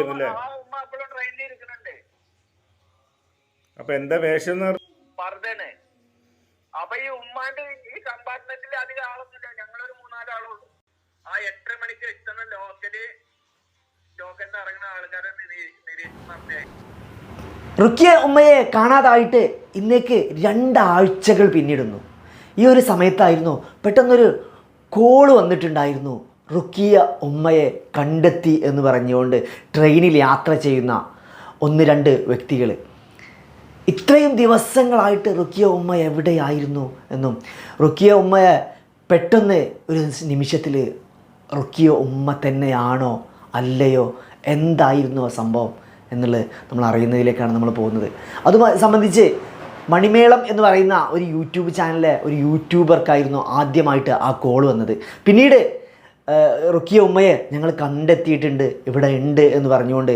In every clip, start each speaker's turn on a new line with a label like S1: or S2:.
S1: ഇരിക്കുന്നുണ്ട്.
S2: അപ്പൊ എന്താ വേഷം എന്ന് പറഞ്ഞ
S1: അപ്പൊ ഈ ഉമ്മാന്റെ ഈ കമ്പാർട്ട്മെന്റിൽ അധികം ആളൊന്നുമില്ല. ഞങ്ങളൊരു മൂന്നാലാളുള്ളൂ ആ എട്ടര മണിക്ക് എത്തുന്ന ലോക്കൽ ലോക്കലിൽ ഇറങ്ങുന്ന ആൾക്കാരെ നിരീക്ഷിച്ചു
S3: റുക്കിയ ഉമ്മയെ കാണാതായിട്ട് ഇന്നേക്ക് രണ്ടാഴ്ചകൾ പിന്നിടുന്നു. ഈ ഒരു സമയത്തായിരുന്നു പെട്ടെന്നൊരു കോൾ വന്നിട്ടുണ്ടായിരുന്നു. റുക്കിയ ഉമ്മയെ കണ്ടെത്തി എന്ന് പറഞ്ഞുകൊണ്ട് ട്രെയിനിൽ യാത്ര ചെയ്യുന്ന ഒന്ന് രണ്ട് വ്യക്തികൾ ഇത്രയും ദിവസങ്ങളായിട്ട് റുക്കിയ ഉമ്മ എവിടെയായിരുന്നു എന്നും റുക്കിയ ഉമ്മയെ പെട്ടെന്ന് ഒരു നിമിഷത്തിൽ റുക്കിയ ഉമ്മ തന്നെയാണോ അല്ലയോ എന്തായിരുന്നു ആ സംഭവം എന്നുള്ളത് നമ്മൾ അറിയുന്നതിലേക്കാണ് നമ്മൾ പോകുന്നത്. അത് സംബന്ധിച്ച് മണിമേളം എന്ന് പറയുന്ന ഒരു യൂട്യൂബ് ചാനലിലെ ഒരു യൂട്യൂബർക്കായിരുന്നു ആദ്യമായിട്ട് ആ കോൾ വന്നത്. പിന്നീട് റുക്കിയ ഉമ്മയെ ഞങ്ങൾ കണ്ടെത്തിയിട്ടുണ്ട് ഇവിടെ ഉണ്ട് എന്ന് പറഞ്ഞുകൊണ്ട്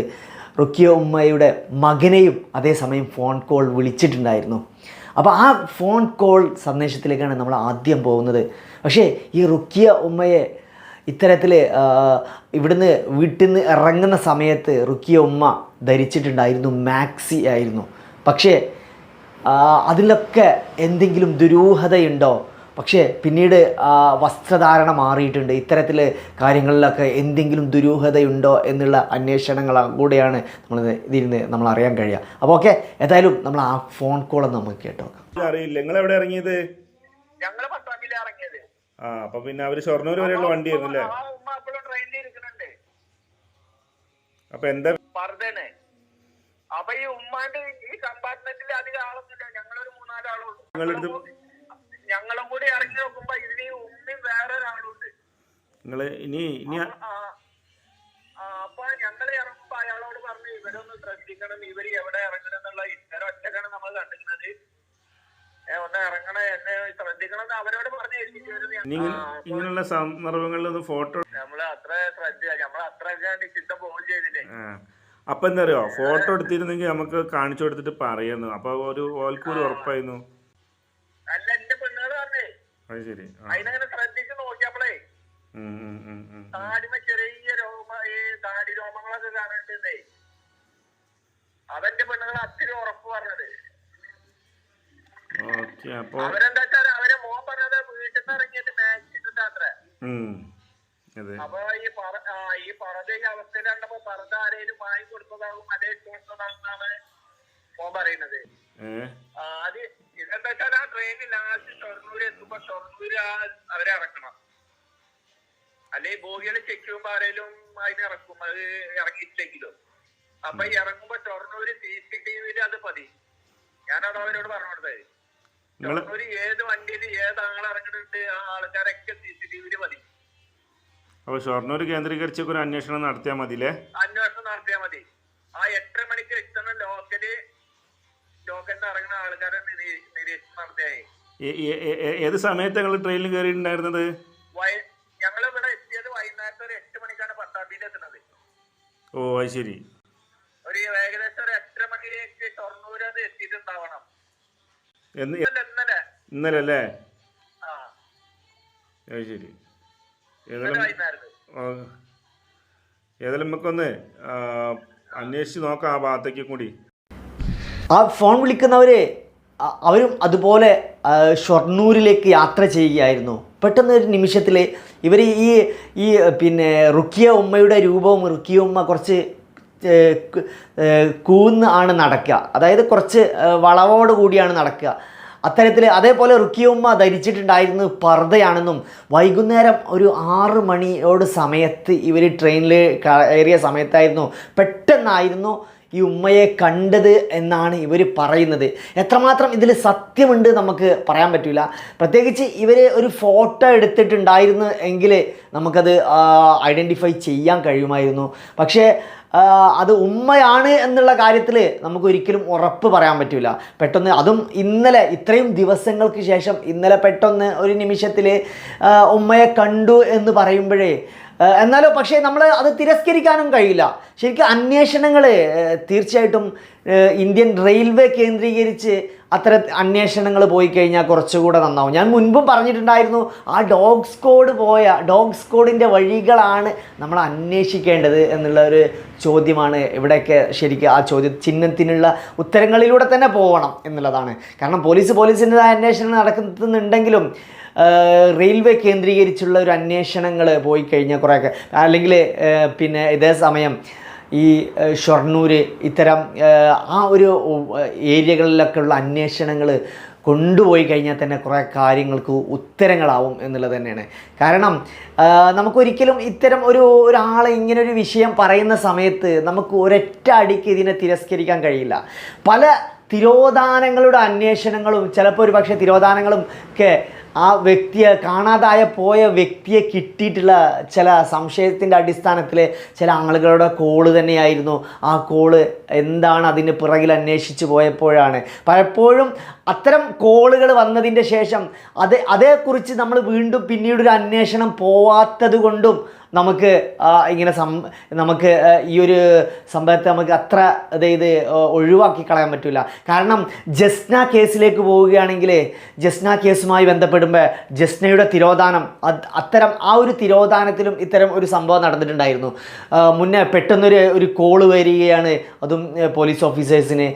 S3: റുക്കിയ ഉമ്മയുടെ മകനെയും അതേസമയം ഫോൺ കോൾ വിളിച്ചിട്ടുണ്ടായിരുന്നു. അപ്പോൾ ആ ഫോൺ കോൾ സന്ദേശത്തിലേക്കാണ് നമ്മൾ ആദ്യം പോകുന്നത്. പക്ഷേ ഈ റുക്കിയ ഉമ്മയെ ഇത്തരത്തിൽ ഇവിടുന്ന് വീട്ടിൽ നിന്ന് ഇറങ്ങുന്ന സമയത്ത് റുക്കിയ ഉമ്മ ധരിച്ചിട്ടുണ്ടായിരുന്നു മാക്സി ആയിരുന്നു. പക്ഷേ അതിലൊക്കെ എന്തെങ്കിലും ദുരൂഹതയുണ്ടോ? പക്ഷേ പിന്നീട് ആ, വസ്ത്രധാരണ മാറിയിട്ടുണ്ട്. ഇത്തരത്തിൽ കാര്യങ്ങളിലൊക്കെ എന്തെങ്കിലും ദുരൂഹതയുണ്ടോ എന്നുള്ള അന്വേഷണങ്ങൾ കൂടെയാണ് നമ്മൾ ഇതിൽ നമ്മൾ അറിയാൻ കഴിയുക. അപ്പോൾ ഓക്കെ ഏതായാലും നമ്മൾ ആ ഫോൺ കോൾ ഒന്ന് നമുക്ക് കേട്ടോ
S2: അറിയില്ല. നിങ്ങൾ എവിടെ ഇറങ്ങിയത്? ആ അപ്പൊ പിന്നെ അവർ ഷൊർണൂർ വരെയുള്ള വണ്ടിയായിരുന്നു അല്ലേ?
S1: ആ ഉമ്മ അപ്പോഴും ട്രെയിനിൽ ഇരിക്കുന്നുണ്ട്.
S2: അപ്പൊ എന്താ?
S1: അപ്പൊ ഈ ഉമ്മാന്റെ ഈ കമ്പാർട്ട്മെന്റിൽ അധികം ആളൊന്നുമില്ല. ഞങ്ങളൊരു മൂന്നാലാളുള്ളൂ.
S2: നിങ്ങളെടുത്ത്
S1: ഞങ്ങളും കൂടി ഇറങ്ങി നോക്കുമ്പോ ഇതിന് ഉമ്മയും വേറെ ഒരാളുണ്ട്
S2: നിങ്ങൾ ഇനി ഇനി
S1: അപ്പൊ ഞങ്ങൾ ഇറങ്ങുമ്പോ അയാളോട് പറഞ്ഞു ഇവരൊന്ന് ശ്രദ്ധിക്കണം ഇവർ എവിടെ ഇറങ്ങണം എന്നുള്ള ഇത്തരം ഒറ്റക്കാണ് നമ്മൾ കണ്ടിരുന്നത്. ഒന്ന് ഇറങ്ങണേ എന്നെ ശ്രദ്ധിക്കണം അവരോട് പറഞ്ഞു
S2: ഇങ്ങനെയുള്ള സന്ദർഭങ്ങളിൽ ഒന്ന് ഫോട്ടോ
S1: നമ്മൾ അത്ര ശ്രദ്ധ നമ്മൾ അത്ര ചെയ്തില്ലേ?
S2: അപ്പൊ എന്താ അറിയോ? ഫോട്ടോ എടുത്തിരുന്നെങ്കിൽ നമുക്ക് കാണിച്ചു കൊടുത്തിട്ട് പറയുന്നു അപ്പൊ ഒരു ഓൽക്കൂടി ഉറപ്പായിരുന്നു.
S1: അല്ല എന്റെ
S2: അത് ശരി. ആ.
S1: അതിനങ്ങനെ ശ്രദ്ധിച്ച് നോക്കിയപ്പോഴേ. താടിമ ചെറിയ രോമ ഈ താടി രോമങ്ങളൊക്കെ കാണുന്നുണ്ടേ അതെന്റെ പെണ്ണുങ്ങൾ അത്തിരി ഉറപ്പ് പറഞ്ഞത്. അവരെന്താ വെച്ചാൽ അവരെ മോൻ പറഞ്ഞത് വീട്ടിൽ നിന്ന് ഇറങ്ങിയിട്ട്
S2: ഉം
S1: അപ്പൊ ഈ പറ ഈ പറത ഈ അവസ്ഥയിൽ കണ്ടപ്പോ പറത ആരെയും വാങ്ങി കൊടുത്തതാകും അതേ ഇട്ട് കൊടുത്തതാണെന്നാണ് മോൻ പറയുന്നത്. ആദ്യം അത് ട്രെയിനിൽ ലാസ്റ്റ് ഷൊർണൂര് എത്തുമ്പോ ഷൊർണൂര് അവരെ ഇറക്കണം. അല്ലെ ബോഗികളെ ചെക്ക് ചെയ്യുമ്പോ ആരെങ്കിലും അതിന് ഇറക്കും. അത് ഇറക്കിയിട്ടില്ലെങ്കിലും അപ്പൊ ഈ ഇറങ്ങുമ്പോ ഷൊർണൂര് സി സി ടി വിയിൽ അത് പതി ഞാനത് അവരോട് പറഞ്ഞു കൊടുത്തത് ഷൊർണൂര് ഏത് വണ്ടിയിൽ ഏത് ആൾ ഇറങ്ങുന്നുണ്ട് ആ ആൾക്കാരൊക്കെ സി സി ടി വിയിൽ മതി.
S2: അപ്പൊ ഷൊർണൂർ കേന്ദ്രീകരിച്ചൊക്കെ ഒരു അന്വേഷണം നടത്തിയാൽ മതി
S1: അന്വേഷണം നടത്തിയാൽ മതി. ആ എട്ടര മണിക്ക് എത്തുന്ന ലോക്കൽ ലോക്കലിൽ ഇറങ്ങുന്ന ആൾക്കാരെ നിരീ- നിരീക്ഷണം നടത്തിയായി
S2: ഏത് സമയത്ത് ഞങ്ങൾ ട്രെയിനിൽ കയറിയിട്ടുണ്ടായിരുന്നത്
S1: ഞങ്ങൾ ഇവിടെ എത്തിയത് വൈകുന്നേരത്തെ ഒരു എട്ട് മണിക്കാണ് പട്ടാമ്പിയിൽ എത്തുന്നത്.
S2: ഓ അത് ശരി.
S1: ഒരു ഏകദേശം ഒരു എട്ടര മണിയിലേക്ക് ഷൊർണൂര് അത് എത്തിയിട്ടുണ്ടാവണം. ഇന്നലെ ഇന്നലെ.
S2: അല്ലേ
S1: ആ.
S2: അത് ശരി. ഏതായാലും നമുക്കൊന്ന് അന്വേഷിച്ച് നോക്കാം ആ ഭാഗത്തേക്ക് കൂടി.
S3: ആ ഫോൺ വിളിക്കുന്നവരെ അവരും അതുപോലെ ഷൊർണൂരിലേക്ക് യാത്ര ചെയ്യുകയായിരുന്നു. പെട്ടെന്ന് ഒരു നിമിഷത്തിൽ ഇവർ ഈ ഈ പിന്നെ റുക്കിയ ഉമ്മയുടെ രൂപവും റുക്കിയ ഉമ്മ കുറച്ച് കൂന്ന് ആണ് നടക്കുക. അതായത് കുറച്ച് വളവോട് കൂടിയാണ് നടക്കുക. അത്തരത്തിൽ അതേപോലെ റുക്കിയ ഉമ്മ ധരിച്ചിട്ടുണ്ടായിരുന്നു പർദ്ദയാണെന്നും വൈകുന്നേരം ഒരു ആറ് മണിയോട് സമയത്ത് ഇവർ ട്രെയിനിൽ കയറിയ സമയത്തായിരുന്നു. പെട്ടെന്നായിരുന്നു ഈ ഉമ്മയെ കണ്ടത് എന്നാണ് ഇവർ പറയുന്നത്. എത്രമാത്രം ഇതിൽ സത്യമുണ്ട് നമുക്ക് പറയാൻ പറ്റില്ല പ്രത്യേകിച്ച് ഇവർ ഒരു ഫോട്ടോ എടുത്തിട്ടുണ്ടായിരുന്നു എങ്കിൽ നമുക്കത് ഐഡന്റിഫൈ ചെയ്യാൻ കഴിയുമായിരുന്നു. പക്ഷേ അത് ഉമ്മയാണ് എന്നുള്ള കാര്യത്തിൽ നമുക്ക് ഒരിക്കലും ഉറപ്പ് പറയാൻ പറ്റില്ല പെട്ടെന്ന് അതും ഇന്നലെ ഇത്രയും ദിവസങ്ങൾക്ക് ശേഷം ഇന്നലെ പെട്ടെന്ന് ഒരു നിമിഷത്തിൽ ഉമ്മയെ കണ്ടു എന്ന് പറയുമ്പോഴേ എന്നാലോ പക്ഷേ നമ്മൾ അത് തിരസ്കരിക്കാനും കഴിയില്ല. ശരിക്കും അന്വേഷണങ്ങൾ തീർച്ചയായിട്ടും ഇന്ത്യൻ റെയിൽവേ കേന്ദ്രീകരിച്ച് അത്തരം അന്വേഷണങ്ങൾ പോയി കഴിഞ്ഞാൽ കുറച്ചുകൂടെ നന്നാവും. ഞാൻ മുൻപും പറഞ്ഞിട്ടുണ്ടായിരുന്നു ആ ഡോഗ് സ്കോഡ് പോയ ഡോഗ് സ്കോഡിന്റെ വഴികളാണ് നമ്മൾ അന്വേഷിക്കേണ്ടത് എന്നുള്ള ഒരു ചോദ്യമാണ് ഇവിടെയൊക്കെ ശരിക്കും ആ ചോദ്യ ചിഹ്നത്തിനുള്ള ഉത്തരങ്ങളിലൂടെ തന്നെ പോകണം എന്നുള്ളതാണ്. കാരണം പോലീസ് പോലീസിന്റെതായ അന്വേഷണം നടക്കുന്നുണ്ടെങ്കിലും റെയിൽവേ കേന്ദ്രീകരിച്ചുള്ള ഒരു അന്വേഷണങ്ങൾ പോയി കഴിഞ്ഞാൽ കുറേയൊക്കെ. അല്ലെങ്കിൽ പിന്നെ ഇതേ സമയം ഈ ഷൊർണൂർ ഇത്തരം ആ ഒരു ഏരിയകളിലൊക്കെ ഉള്ള അന്വേഷണങ്ങൾ കൊണ്ടുപോയി കഴിഞ്ഞാൽ തന്നെ കുറേ കാര്യങ്ങൾക്ക് ഉത്തരങ്ങളാവും എന്നുള്ളത് തന്നെയാണ്. കാരണം നമുക്കൊരിക്കലും ഇത്തരം ഒരു ഒരാളെ ഇങ്ങനെ ഒരു വിഷയം പറയുന്ന സമയത്ത് നമുക്ക് ഒരൊറ്റ അടിക്ക് ഇതിനെ തിരസ്കരിക്കാൻ കഴിയില്ല. പല തിരോധാനങ്ങളുടെ അന്വേഷണങ്ങളും ചിലപ്പോൾ ഒരു പക്ഷേ തിരോധാനങ്ങളും ഒക്കെ ആ വ്യക്തിയെ കാണാതായ പോയ വ്യക്തിയെ കിട്ടിയിട്ടുള്ള ചില സംശയത്തിന്റെ അടിസ്ഥാനത്തിൽ ചില ആളുകളുടെ കോൾ തന്നെയായിരുന്നു. ആ കോൾ എന്താണ് അതിന് പിറകിൽ അന്വേഷിച്ച് പോയപ്പോഴാണ്. പലപ്പോഴും അത്തരം കോളുകൾ വന്നതിന്റെ ശേഷം അത് അതേക്കുറിച്ച് നമ്മൾ വീണ്ടും പിന്നീടൊരു അന്വേഷണം പോവാത്തത് കൊണ്ടും നമുക്ക് ഇങ്ങനെ സം നമുക്ക് ഈ ഒരു സംഭവത്തെ നമുക്ക് അത്ര അതായത് ഒഴിവാക്കി കളയാൻ പറ്റില്ല കാരണം ജസ്ന കേസിലേക്ക് പോവുകയാണെങ്കിൽ ജസ്ന കേസുമായി ബന്ധപ്പെടുമ്പോൾ ജസ്നയുടെ തിരോധാനം അത് അത്തരം ആ ഒരു തിരോധാനത്തിലും ഇത്തരം ഒരു സംഭവം നടന്നിട്ടുണ്ടായിരുന്നു. മുന്നേ പെട്ടെന്നൊരു ഒരു കോൾ വരികയാണ് അതും പോലീസ് ഓഫീസേഴ്സിന്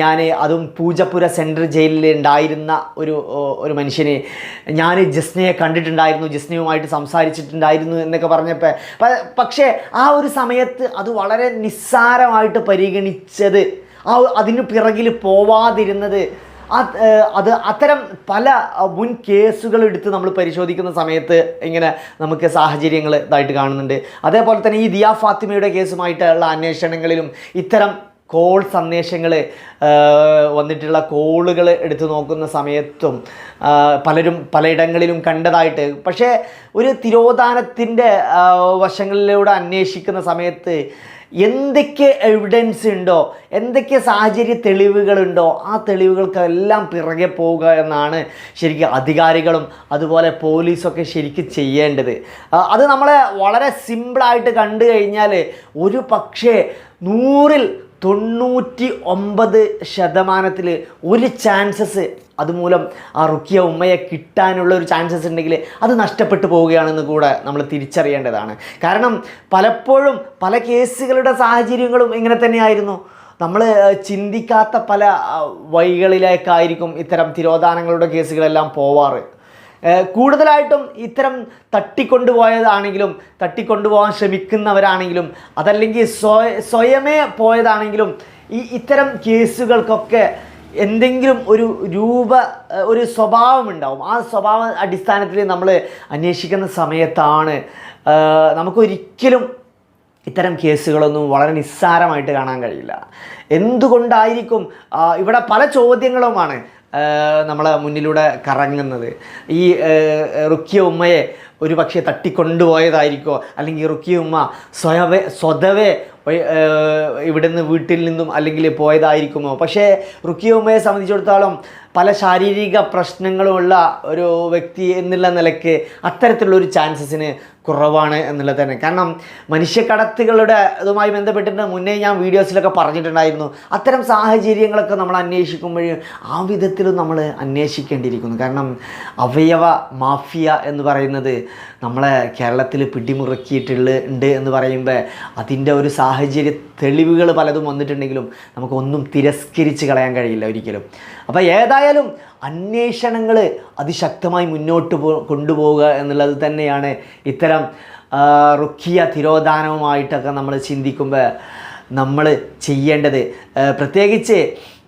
S3: ഞാൻ അതും പൂജപ്പുര സെൻട്രൽ ജയിലിൽ ഉണ്ടായിരുന്ന ഒരു ഒരു മനുഷ്യനെ. ഞാൻ ജസ്നയെ കണ്ടിട്ടുണ്ടായിരുന്നു ജസ്നയുമായിട്ട് സംസാരിച്ചിട്ടുണ്ടായിരുന്നു എന്നൊക്കെ പറഞ്ഞപ്പോൾ പക്ഷേ ആ ഒരു സമയത്ത് അത് വളരെ നിസ്സാരമായിട്ട് പരിഗണിച്ചത് ആ അതിന് പിറകിൽ പോവാതിരുന്നത് അത് അത്തരം പല മുൻ കേസുകൾ എടുത്ത് നമ്മൾ പരിശോധിക്കുന്ന സമയത്ത് ഇങ്ങനെ നമുക്ക് സാഹചര്യങ്ങൾ ഇതായിട്ട് കാണുന്നുണ്ട്. അതേപോലെ തന്നെ ഈ ദിയ ഫാത്തിമയുടെ കേസുമായിട്ടുള്ള അന്വേഷണങ്ങളിലും ഇത്തരം കോൾ സന്ദേശങ്ങൾ വന്നിട്ടുള്ള കോളുകൾ എടുത്തു നോക്കുന്ന സമയത്തും പലരും പലയിടങ്ങളിലും കണ്ടതായിട്ട്. പക്ഷേ ഒരു തിരോധാനത്തിന്റെ വശങ്ങളിലൂടെ അന്വേഷിക്കുന്ന സമയത്ത് എന്തൊക്കെ എവിഡൻസ് ഉണ്ടോ എന്തൊക്കെ സാഹചര്യ തെളിവുകളുണ്ടോ ആ തെളിവുകൾക്കെല്ലാം പിറകെ പോവുക എന്നാണ് ശരിക്കും അധികാരികളും അതുപോലെ പോലീസൊക്കെ ശരിക്കും ചെയ്യേണ്ടത്. അത് നമ്മളെ വളരെ സിമ്പിളായിട്ട് കണ്ടു കഴിഞ്ഞാൽ ഒരു പക്ഷേ നൂറിൽ തൊണ്ണൂറ്റി ഒമ്പത് ശതമാനത്തിൽ ഒരു ചാൻസസ് അതുമൂലം ആ റുക്കിയ ഉമ്മയെ കിട്ടാനുള്ള ഒരു ചാൻസസ് ഉണ്ടെങ്കിൽ അത് നഷ്ടപ്പെട്ടു പോവുകയാണെന്ന് കൂടെ നമ്മൾ തിരിച്ചറിയേണ്ടതാണ്. കാരണം പലപ്പോഴും പല കേസുകളുടെ സാഹചര്യങ്ങളും ഇങ്ങനെ തന്നെയായിരുന്നു. നമ്മൾ ചിന്തിക്കാത്ത പല വഴികളിലേക്കായിരിക്കും ഇത്തരം തിരോധാനങ്ങളുടെ കേസുകളെല്ലാം പോവാറ്. കൂടുതലായിട്ടും ഇത്തരം തട്ടിക്കൊണ്ടുപോയതാണെങ്കിലും തട്ടിക്കൊണ്ടുപോകാൻ ശ്രമിക്കുന്നവരാണെങ്കിലും അതല്ലെങ്കിൽ സ്വയ സ്വയമേ പോയതാണെങ്കിലും ഈ ഇത്തരം കേസുകൾക്കൊക്കെ എന്തെങ്കിലും ഒരു രൂപ ഒരു സ്വഭാവം ഉണ്ടാവും ആ സ്വഭാവ അടിസ്ഥാനത്തിൽ നമ്മൾ അന്വേഷിക്കുന്ന സമയത്താണ് നമുക്കൊരിക്കലും ഇത്തരം കേസുകളൊന്നും വളരെ നിസ്സാരമായിട്ട് കാണാൻ കഴിയില്ല. എന്തുകൊണ്ടായിരിക്കും ഇവിടെ പല ചോദ്യങ്ങളുമാണ്. നമ്മളെ മുന്നിലൂടെ കറങ്ങുന്നത്. ഈ റുക്കിയ ഉമ്മയെ ഒരു പക്ഷേ തട്ടിക്കൊണ്ടുപോയതായിരിക്കോ? അല്ലെങ്കിൽ റുക്കിയ ഉമ്മ സ്വയവേ സ്വതവേ ഇവിടുന്ന് വീട്ടിൽ നിന്നും അല്ലെങ്കിൽ പോയതായിരിക്കുമോ? പക്ഷേ റുക്കിയ ഉമ്മയെ സംബന്ധിച്ചിടത്തോളം പല ശാരീരിക പ്രശ്നങ്ങളുമുള്ള ഒരു വ്യക്തി എന്നുള്ള നിലയ്ക്ക് അത്തരത്തിലുള്ള ഒരു ചാൻസസിന് കുറവാണ് എന്നുള്ളത് തന്നെ. കാരണം മനുഷ്യക്കടത്തുകളുടെ ഇതുമായി ബന്ധപ്പെട്ടിട്ട് മുന്നേ ഞാൻ വീഡിയോസിലൊക്കെ പറഞ്ഞിട്ടുണ്ടായിരുന്നു. അത്തരം സാഹചര്യങ്ങളൊക്കെ നമ്മൾ അന്വേഷിക്കുമ്പോൾ ആ വിധത്തിലും നമ്മൾ അന്വേഷിക്കേണ്ടിയിരിക്കുന്നു. കാരണം അവയവ മാഫിയ എന്ന് പറയുന്നത് നമ്മളെ കേരളത്തിൽ പിടിമുറുക്കിയിട്ടുള്ള ഉണ്ട് എന്ന് പറയുമ്പോൾ അതിന്റെ ഒരു സാഹചര്യ തെളിവുകൾ പലതും വന്നിട്ടുണ്ടെങ്കിലും നമുക്കൊന്നും തിരസ്കരിച്ച് കളയാൻ കഴിയില്ല ഒരിക്കലും. അപ്പോൾ ഏതായാലും അന്വേഷണങ്ങൾ അതിശക്തമായി മുന്നോട്ട് പോ കൊണ്ടുപോവുക എന്നുള്ളത് തന്നെയാണ് ഇത്തരം റുക്കിയ തിരോധാനവുമായിട്ടൊക്കെ നമ്മൾ ചിന്തിക്കുമ്പോൾ നമ്മൾ ചെയ്യേണ്ടത്. പ്രത്യേകിച്ച്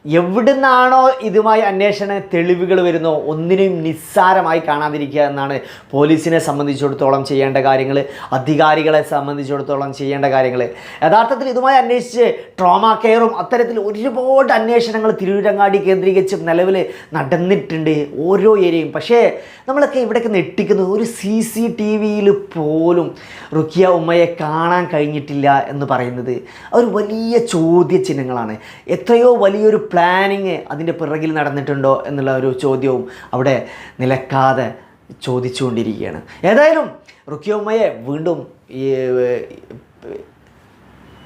S3: എവിടുന്നാണോ ഇതുമായി അന്വേഷണ തെളിവുകൾ വരുന്നോ ഒന്നിനെയും നിസ്സാരമായി കാണാതിരിക്കുക എന്നാണ് പോലീസിനെ സംബന്ധിച്ചിടത്തോളം ചെയ്യേണ്ട കാര്യങ്ങൾ അധികാരികളെ സംബന്ധിച്ചിടത്തോളം ചെയ്യേണ്ട കാര്യങ്ങൾ. യഥാർത്ഥത്തിൽ ഇതുമായി അന്വേഷിച്ച് ട്രോമ കെയറും അത്തരത്തിൽ ഒരുപാട് അന്വേഷണങ്ങൾ തിരുവിരങ്ങാടി കേന്ദ്രീകരിച്ച് നിലവിൽ നടന്നിട്ടുണ്ട് ഓരോ ഏരിയയും. പക്ഷേ നമ്മളൊക്കെ ഇവിടെയൊക്കെ നെട്ടിക്കുന്നത് ഒരു സി സി ടി വിയിൽ പോലും റുക്കിയ ഉമ്മയെ കാണാൻ കഴിഞ്ഞിട്ടില്ല എന്ന് പറയുന്നത്. ഒരു വലിയ ചോദ്യചിഹ്നങ്ങളാണ്. എത്രയോ വലിയൊരു പ്ലാനിങ് അതിന്റെ പിറകിൽ നടന്നിട്ടുണ്ടോ എന്നുള്ള ഒരു ചോദ്യവും അവിടെ നിലക്കാതെ ചോദിച്ചുകൊണ്ടിരിക്കുകയാണ്. ഏതായാലും റുക്കിയോമ്മയെ വീണ്ടും ഈ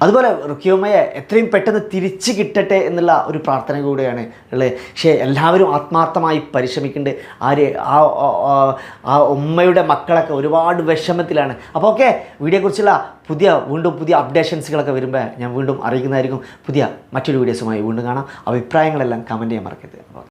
S3: അതുപോലെ റുക്കിയോമയെ എത്രയും പെട്ടെന്ന് തിരിച്ചു കിട്ടട്ടെ എന്നുള്ള ഒരു പ്രാർത്ഥന കൂടെയാണ് ഉള്ളത്. പക്ഷേ എല്ലാവരും ആത്മാർത്ഥമായി പരിശ്രമിക്കേണ്ട ആര് ആ ആ- ഉമ്മയുടെ മക്കളൊക്കെ ഒരുപാട് വിഷമത്തിലാണ്. അപ്പോൾ ഓക്കെ വീഡിയോയെക്കുറിച്ചുള്ള പുതിയ വീണ്ടും പുതിയ അപ്ഡേഷൻസുകളൊക്കെ വരുമ്പോൾ ഞാൻ വീണ്ടും അറിയിക്കുന്നതായിരിക്കും. പുതിയ മറ്റൊരു വീഡിയോസുമായി വീണ്ടും കാണാം. അഭിപ്രായങ്ങളെല്ലാം കമന്റ് ചെയ്യാൻ മറക്കരുത്.